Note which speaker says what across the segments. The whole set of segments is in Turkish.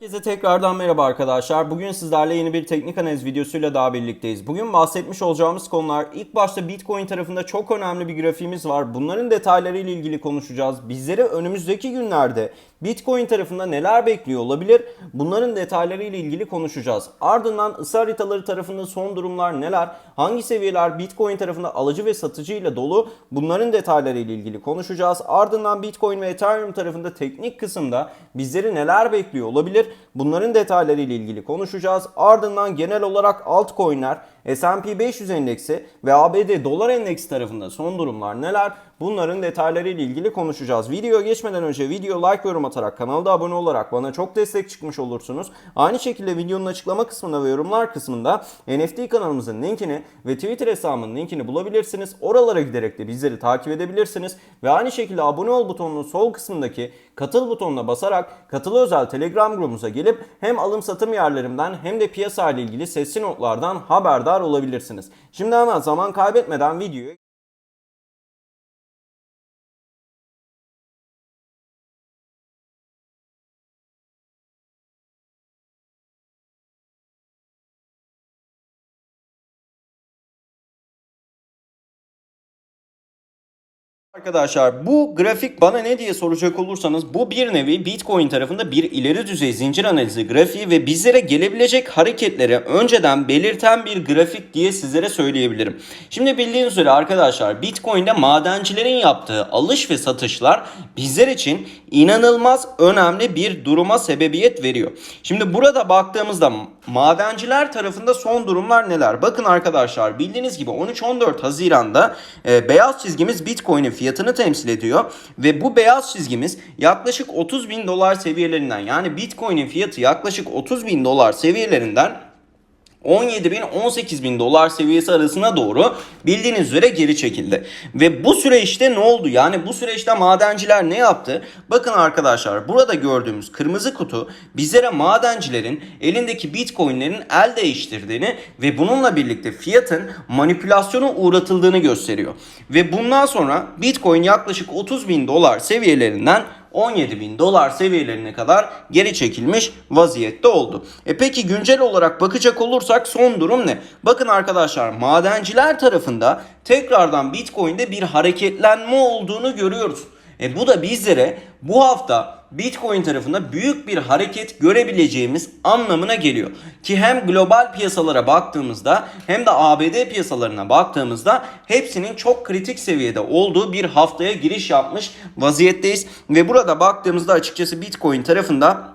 Speaker 1: Herkese tekrardan merhaba arkadaşlar. Bugün sizlerle yeni bir teknik analiz videosuyla daha birlikteyiz. Bugün bahsetmiş olacağımız konular ilk başta Bitcoin tarafında çok önemli bir grafiğimiz var. Bunların detaylarıyla ilgili konuşacağız. Bizleri önümüzdeki günlerde Bitcoin tarafında neler bekliyor olabilir? Bunların detaylarıyla ilgili konuşacağız. Ardından ısı haritaları tarafında son durumlar neler? Hangi seviyeler Bitcoin tarafında alıcı ve satıcı ile dolu? Bunların detaylarıyla ilgili konuşacağız. Ardından Bitcoin ve Ethereum tarafında teknik kısımda bizleri neler bekliyor olabilir? Bunların detaylarıyla ilgili konuşacağız. Ardından genel olarak altcoin'ler, S&P 500 endeksi ve ABD dolar endeksi tarafında son durumlar neler? Bunların detaylarıyla ilgili konuşacağız. Video geçmeden önce video like yorum atarak kanalda abone olarak bana çok destek çıkmış olursunuz. Aynı şekilde videonun açıklama kısmında ve yorumlar kısmında NFT kanalımızın linkini ve Twitter hesabımın linkini bulabilirsiniz. Oralara giderek de bizleri takip edebilirsiniz. Ve aynı şekilde abone ol butonunun sol kısmındaki katıl butonuna basarak katıl özel Telegram grubumuza gelip hem alım satım yerlerimden hem de piyasa ile ilgili sesli notlardan haberdar olabilirsiniz. Şimdi hemen zaman kaybetmeden videoyu Arkadaşlar bu grafik bana ne diye soracak olursanız bu bir nevi Bitcoin tarafında bir ileri düzey zincir analizi grafiği ve bizlere gelebilecek hareketleri önceden belirten bir grafik diye sizlere söyleyebilirim. Şimdi bildiğiniz üzere arkadaşlar Bitcoin'de madencilerin yaptığı alış ve satışlar bizler için inanılmaz önemli bir duruma sebebiyet veriyor. Şimdi burada baktığımızda madenciler tarafında son durumlar neler? Bakın arkadaşlar bildiğiniz gibi 13-14 Haziran'da e, beyaz çizgimiz Bitcoin'in fiyatını temsil ediyor. Ve bu beyaz çizgimiz yaklaşık 30 bin dolar seviyelerinden yani Bitcoin'in fiyatı yaklaşık 30 bin dolar seviyelerinden 17 bin 18 bin dolar seviyesi arasına doğru bildiğiniz üzere geri çekildi. Ve bu süreçte ne oldu? Yani bu süreçte madenciler ne yaptı? Bakın arkadaşlar burada gördüğümüz kırmızı kutu bizlere madencilerin elindeki bitcoinlerin el değiştirdiğini ve bununla birlikte fiyatın manipülasyona uğratıldığını gösteriyor. Ve bundan sonra bitcoin yaklaşık 30 bin dolar seviyelerinden 17 bin dolar seviyelerine kadar geri çekilmiş vaziyette oldu. E peki güncel olarak bakacak olursak son durum ne? Bakın arkadaşlar madenciler tarafında tekrardan Bitcoin'de bir hareketlenme olduğunu görüyoruz. E bu da bizlere bu hafta Bitcoin tarafında büyük bir hareket görebileceğimiz anlamına geliyor. Ki hem global piyasalara baktığımızda hem de ABD piyasalarına baktığımızda hepsinin çok kritik seviyede olduğu bir haftaya giriş yapmış vaziyetteyiz. Ve burada baktığımızda açıkçası Bitcoin tarafında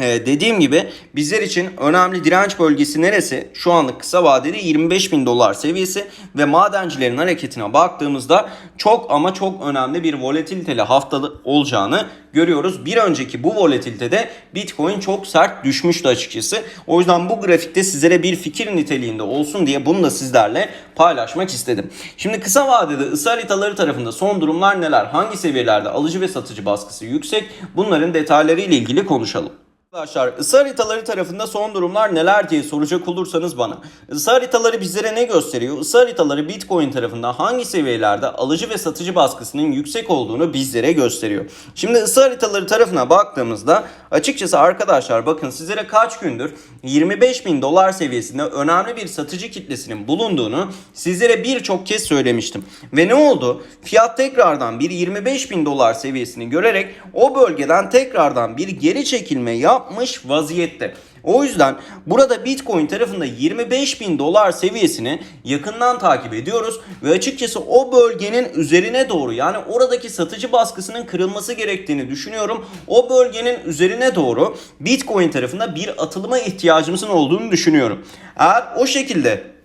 Speaker 1: ee, dediğim gibi bizler için önemli direnç bölgesi neresi? Şu anlık kısa vadeli 25 bin dolar seviyesi ve madencilerin hareketine baktığımızda çok ama çok önemli bir volatiliteli haftalı olacağını görüyoruz. Bir önceki bu volatilitede Bitcoin çok sert düşmüştü açıkçası. O yüzden bu grafikte sizlere bir fikir niteliğinde olsun diye bunu da sizlerle paylaşmak istedim. Şimdi kısa vadede ısı haritaları tarafında son durumlar neler? Hangi seviyelerde alıcı ve satıcı baskısı yüksek? Bunların detayları ile ilgili konuşalım. Arkadaşlar ısı haritaları tarafında son durumlar neler diye soracak olursanız bana. Isı haritaları bizlere ne gösteriyor? Isı haritaları Bitcoin tarafında hangi seviyelerde alıcı ve satıcı baskısının yüksek olduğunu bizlere gösteriyor. Şimdi ısı haritaları tarafına baktığımızda açıkçası arkadaşlar bakın sizlere kaç gündür 25 bin dolar seviyesinde önemli bir satıcı kitlesinin bulunduğunu sizlere birçok kez söylemiştim. Ve ne oldu? Fiyat tekrardan bir 25 bin dolar seviyesini görerek o bölgeden tekrardan bir geri çekilme yapmış vaziyette. O yüzden burada Bitcoin tarafında 25 bin dolar seviyesini yakından takip ediyoruz ve açıkçası o bölgenin üzerine doğru yani oradaki satıcı baskısının kırılması gerektiğini düşünüyorum. O bölgenin üzerine doğru Bitcoin tarafında bir atılıma ihtiyacımızın olduğunu düşünüyorum. Eğer o şekilde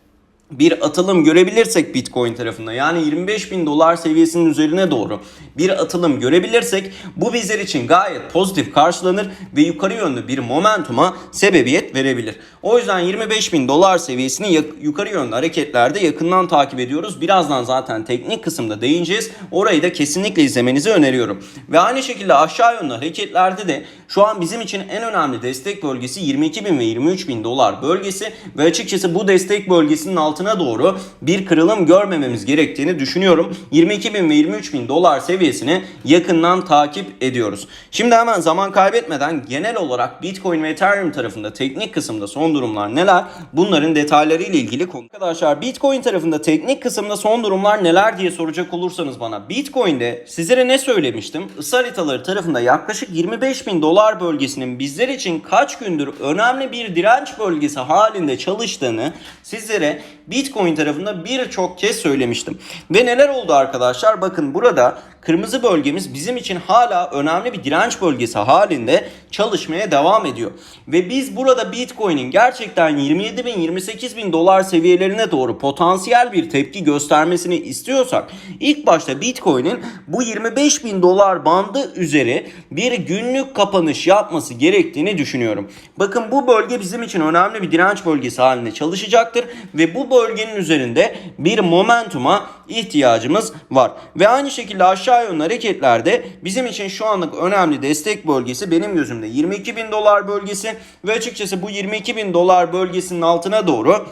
Speaker 1: bir atılım görebilirsek Bitcoin tarafında yani 25 bin dolar seviyesinin üzerine doğru bir atılım görebilirsek bu bizler için gayet pozitif karşılanır ve yukarı yönlü bir momentuma sebebiyet verebilir. O yüzden 25 bin dolar seviyesini yukarı yönlü hareketlerde yakından takip ediyoruz. Birazdan zaten teknik kısımda değineceğiz. Orayı da kesinlikle izlemenizi öneriyorum. Ve aynı şekilde aşağı yönlü hareketlerde de şu an bizim için en önemli destek bölgesi 22 bin ve 23 bin dolar bölgesi ve açıkçası bu destek bölgesinin altına altına doğru bir kırılım görmememiz gerektiğini düşünüyorum. 22 bin ve 23 bin dolar seviyesini yakından takip ediyoruz. Şimdi hemen zaman kaybetmeden genel olarak Bitcoin ve Ethereum tarafında teknik kısımda son durumlar neler? Bunların detayları ile ilgili konu. Arkadaşlar Bitcoin tarafında teknik kısımda son durumlar neler diye soracak olursanız bana Bitcoin'de sizlere ne söylemiştim? Isı haritaları tarafında yaklaşık 25 bin dolar bölgesinin bizler için kaç gündür önemli bir direnç bölgesi halinde çalıştığını sizlere Bitcoin tarafında birçok kez söylemiştim. Ve neler oldu arkadaşlar? Bakın burada kırmızı bölgemiz bizim için hala önemli bir direnç bölgesi halinde çalışmaya devam ediyor. Ve biz burada Bitcoin'in gerçekten 27 bin 28 bin dolar seviyelerine doğru potansiyel bir tepki göstermesini istiyorsak ilk başta Bitcoin'in bu 25 bin dolar bandı üzeri bir günlük kapanış yapması gerektiğini düşünüyorum. Bakın bu bölge bizim için önemli bir direnç bölgesi halinde çalışacaktır ve bu bölgenin üzerinde bir momentuma ihtiyacımız var. Ve aynı şekilde aşağı yönlü hareketlerde bizim için şu anlık önemli destek bölgesi benim gözümde 22 bin dolar bölgesi ve açıkçası bu 22 bin dolar bölgesinin altına doğru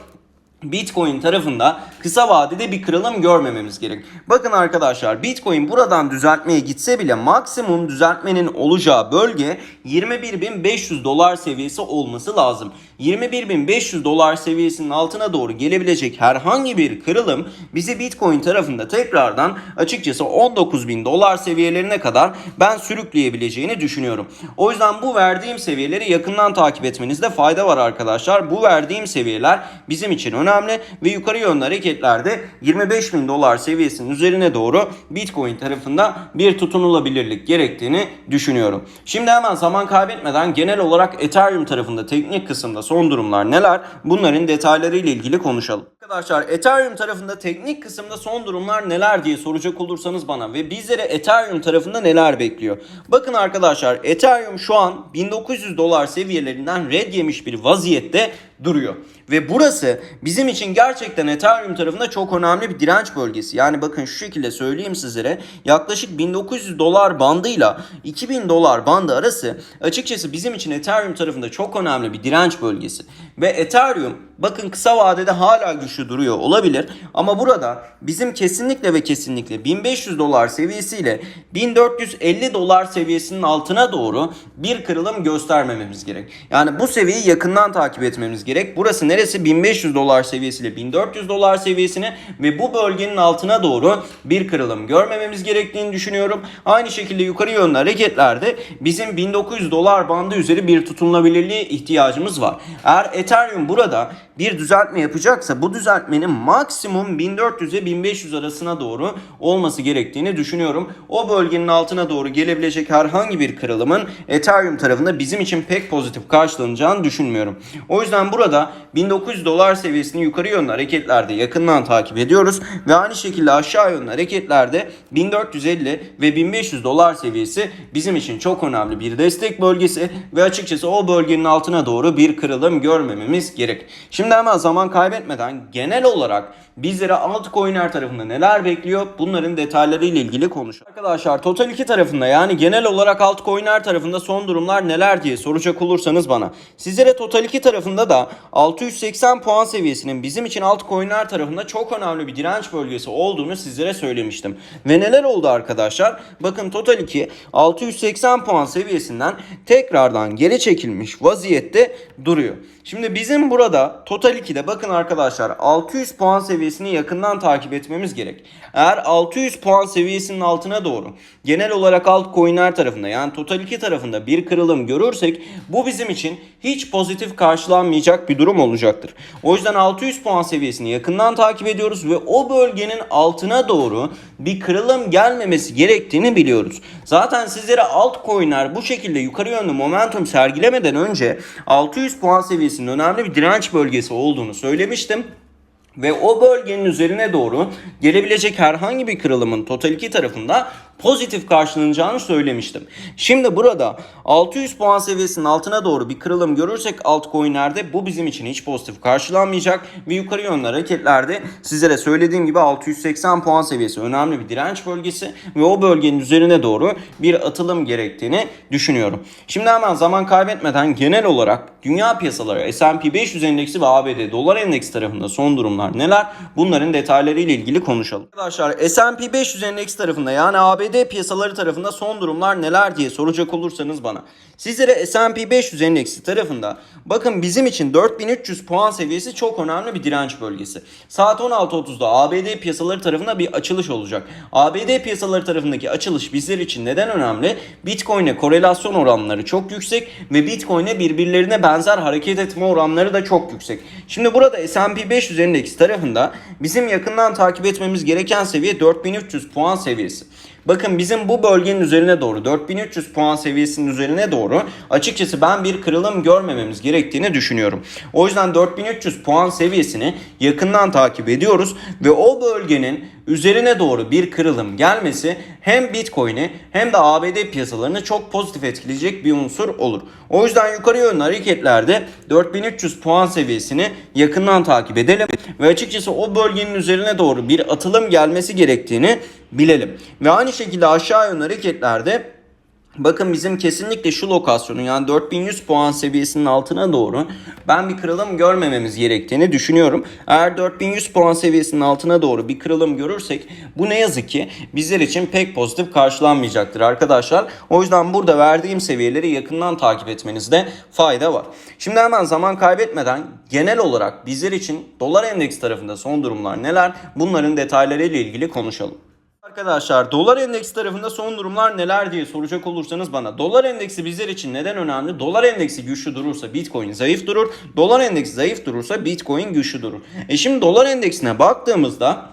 Speaker 1: Bitcoin tarafında kısa vadede bir kırılım görmememiz gerek. Bakın arkadaşlar Bitcoin buradan düzeltmeye gitse bile maksimum düzeltmenin olacağı bölge 21.500 dolar seviyesi olması lazım. 21.500 dolar seviyesinin altına doğru gelebilecek herhangi bir kırılım bizi Bitcoin tarafında tekrardan açıkçası 19.000 dolar seviyelerine kadar ben sürükleyebileceğini düşünüyorum. O yüzden bu verdiğim seviyeleri yakından takip etmenizde fayda var arkadaşlar. Bu verdiğim seviyeler bizim için önemli ve yukarı yönlü hareketlerde 25 bin dolar seviyesinin üzerine doğru Bitcoin tarafında bir tutunulabilirlik gerektiğini düşünüyorum. Şimdi hemen zaman kaybetmeden genel olarak Ethereum tarafında teknik kısımda son durumlar neler? Bunların detayları ile ilgili konuşalım. Arkadaşlar Ethereum tarafında teknik kısımda son durumlar neler diye soracak olursanız bana ve bizlere Ethereum tarafında neler bekliyor? Bakın arkadaşlar Ethereum şu an 1900 dolar seviyelerinden red yemiş bir vaziyette duruyor. Ve burası bizim için gerçekten Ethereum tarafında çok önemli bir direnç bölgesi. Yani bakın şu şekilde söyleyeyim sizlere. Yaklaşık 1900 dolar bandıyla 2000 dolar bandı arası açıkçası bizim için Ethereum tarafında çok önemli bir direnç bölgesi. Ve Ethereum bakın kısa vadede hala güçlü duruyor olabilir. Ama burada bizim kesinlikle ve kesinlikle 1500 dolar seviyesiyle 1450 dolar seviyesinin altına doğru bir kırılım göstermememiz gerek. Yani bu seviyeyi yakından takip etmemiz gerek. Burası neresi? 1500 dolar seviyesiyle 1400 dolar seviyesine ve bu bölgenin altına doğru bir kırılım görmememiz gerektiğini düşünüyorum. Aynı şekilde yukarı yönlü hareketlerde bizim 1900 dolar bandı üzeri bir tutunulabilirliğe ihtiyacımız var. Eğer Ethereum burada bir düzeltme yapacaksa bu düzeltmenin maksimum 1400 ile 1500 arasına doğru olması gerektiğini düşünüyorum. O bölgenin altına doğru gelebilecek herhangi bir kırılımın Ethereum tarafında bizim için pek pozitif karşılanacağını düşünmüyorum. O yüzden burada 1900 dolar seviyesini yukarı yönlü hareketlerde yakından takip ediyoruz ve aynı şekilde aşağı yönlü hareketlerde 1450 ve 1500 dolar seviyesi bizim için çok önemli bir destek bölgesi ve açıkçası o bölgenin altına doğru bir kırılım görmememiz gerek. Şimdi hemen zaman kaybetmeden genel olarak bizlere altcoin'ler tarafında neler bekliyor bunların detayları ile ilgili konuşalım. Arkadaşlar Total 2 tarafında yani genel olarak altcoin'ler tarafında son durumlar neler diye soracak olursanız bana. Sizlere Total 2 tarafında da 680 puan seviyesinin bizim için altcoin'ler tarafında çok önemli bir direnç bölgesi olduğunu sizlere söylemiştim. Ve neler oldu arkadaşlar? Bakın Total 2 680 puan seviyesinden tekrardan geri çekilmiş vaziyette duruyor. Şimdi bizim burada Total 2'de bakın arkadaşlar 600 puan seviyesini yakından takip etmemiz gerek. Eğer 600 puan seviyesinin altına doğru genel olarak altcoin'ler tarafında yani Total 2 tarafında bir kırılım görürsek bu bizim için hiç pozitif karşılanmayacak bir durum olacaktır. O yüzden 600 puan seviyesini yakından takip ediyoruz ve o bölgenin altına doğru bir kırılım gelmemesi gerektiğini biliyoruz. Zaten sizlere altcoin'ler bu şekilde yukarı yönlü momentum sergilemeden önce 600 puan seviyesinin önemli bir direnç bölgesi olduğunu söylemiştim. Ve o bölgenin üzerine doğru gelebilecek herhangi bir kırılımın Total 2 tarafında pozitif karşılanacağını söylemiştim. Şimdi burada 600 puan seviyesinin altına doğru bir kırılım görürsek altcoin'lerde bu bizim için hiç pozitif karşılanmayacak ve yukarı yönlü hareketlerde sizlere söylediğim gibi 680 puan seviyesi önemli bir direnç bölgesi ve o bölgenin üzerine doğru bir atılım gerektiğini düşünüyorum. Şimdi hemen zaman kaybetmeden genel olarak dünya piyasaları S&P 500 endeksi ve ABD dolar endeks tarafında son durumlar neler? Bunların detayları ile ilgili konuşalım. Arkadaşlar S&P 500 endeks tarafında yani ABD piyasaları tarafında son durumlar neler diye soracak olursanız bana. Sizlere S&P 500 endeksi tarafında bakın bizim için 4300 puan seviyesi çok önemli bir direnç bölgesi. Saat 16.30'da ABD piyasaları tarafında bir açılış olacak. ABD piyasaları tarafındaki açılış bizler için neden önemli? Bitcoin'e korelasyon oranları çok yüksek ve Bitcoin'e birbirlerine benzer hareket etme oranları da çok yüksek. Şimdi burada S&P 500 endeksi tarafında bizim yakından takip etmemiz gereken seviye 4300 puan seviyesi. Bakın bizim bu bölgenin üzerine doğru 4300 puan seviyesinin üzerine doğru açıkçası ben bir kırılım görmememiz gerektiğini düşünüyorum. O yüzden 4300 puan seviyesini yakından takip ediyoruz ve o bölgenin üzerine doğru bir kırılım gelmesi hem Bitcoin'i hem de ABD piyasalarını çok pozitif etkileyecek bir unsur olur. O yüzden yukarı yönlü hareketlerde 4300 puan seviyesini yakından takip edelim ve açıkçası o bölgenin üzerine doğru bir atılım gelmesi gerektiğini bilelim. Ve aynı şekilde aşağı yönlü hareketlerde Bakın bizim kesinlikle şu lokasyonun yani 4100 puan seviyesinin altına doğru ben bir kırılım görmememiz gerektiğini düşünüyorum. Eğer 4100 puan seviyesinin altına doğru bir kırılım görürsek bu ne yazık ki bizler için pek pozitif karşılanmayacaktır arkadaşlar. O yüzden burada verdiğim seviyeleri yakından takip etmenizde fayda var. Şimdi hemen zaman kaybetmeden genel olarak bizler için dolar endeks tarafında son durumlar neler bunların detaylarıyla ilgili konuşalım. Arkadaşlar dolar endeksi tarafında son durumlar neler diye soracak olursanız bana dolar endeksi bizler için neden önemli? Dolar endeksi güçlü durursa Bitcoin zayıf durur. Dolar endeksi zayıf durursa Bitcoin güçlü durur. E şimdi dolar endeksine baktığımızda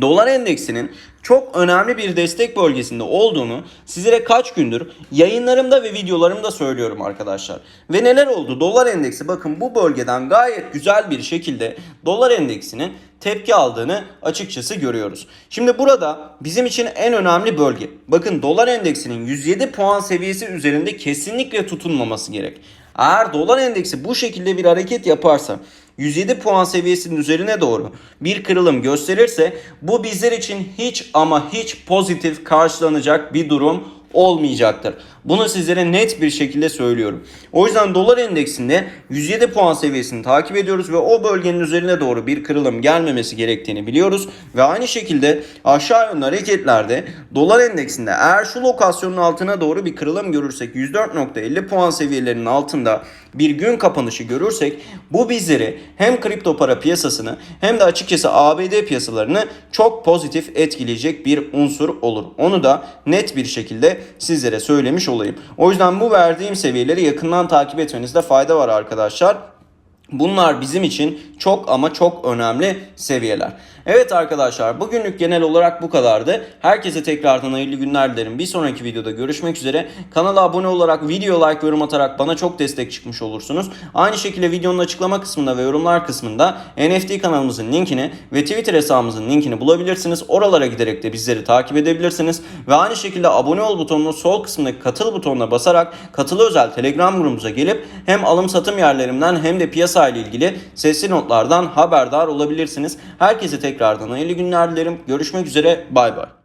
Speaker 1: dolar endeksinin çok önemli bir destek bölgesinde olduğunu sizlere kaç gündür yayınlarımda ve videolarımda söylüyorum arkadaşlar. Ve neler oldu? Dolar endeksi bakın bu bölgeden gayet güzel bir şekilde dolar endeksinin tepki aldığını açıkçası görüyoruz. Şimdi burada bizim için en önemli bölge. Bakın dolar endeksinin 107 puan seviyesi üzerinde kesinlikle tutunmaması gerek. Eğer dolar endeksi bu şekilde bir hareket yaparsa 107 puan seviyesinin üzerine doğru bir kırılım gösterirse bu bizler için hiç ama hiç pozitif karşılanacak bir durum olmayacaktır. Bunu sizlere net bir şekilde söylüyorum. O yüzden dolar endeksinde 107 puan seviyesini takip ediyoruz ve o bölgenin üzerine doğru bir kırılım gelmemesi gerektiğini biliyoruz. Ve aynı şekilde aşağı yönlü hareketlerde dolar endeksinde eğer şu lokasyonun altına doğru bir kırılım görürsek 104.50 puan seviyelerinin altında bir gün kapanışı görürsek bu bizleri hem kripto para piyasasını hem de açıkçası ABD piyasalarını çok pozitif etkileyecek bir unsur olur. Onu da net bir şekilde sizlere söylemiş olayım. O yüzden bu verdiğim seviyeleri yakından takip etmenizde fayda var arkadaşlar. Bunlar bizim için çok ama çok önemli seviyeler. Evet arkadaşlar bugünlük genel olarak bu kadardı. Herkese tekrardan hayırlı günler dilerim. Bir sonraki videoda görüşmek üzere. Kanala abone olarak, video like, yorum atarak bana çok destek çıkmış olursunuz. Aynı şekilde videonun açıklama kısmında ve yorumlar kısmında NFT kanalımızın linkini ve Twitter hesabımızın linkini bulabilirsiniz. Oralara giderek de bizleri takip edebilirsiniz. Ve aynı şekilde abone ol butonunun sol kısmındaki katıl butonuna basarak katılı özel Telegram grubumuza gelip hem alım satım yerlerimden hem de piyasa ile ilgili sesli notlardan haberdar olabilirsiniz. Herkese tekrardan hayırlı günler dilerim. Görüşmek üzere. Bay bay.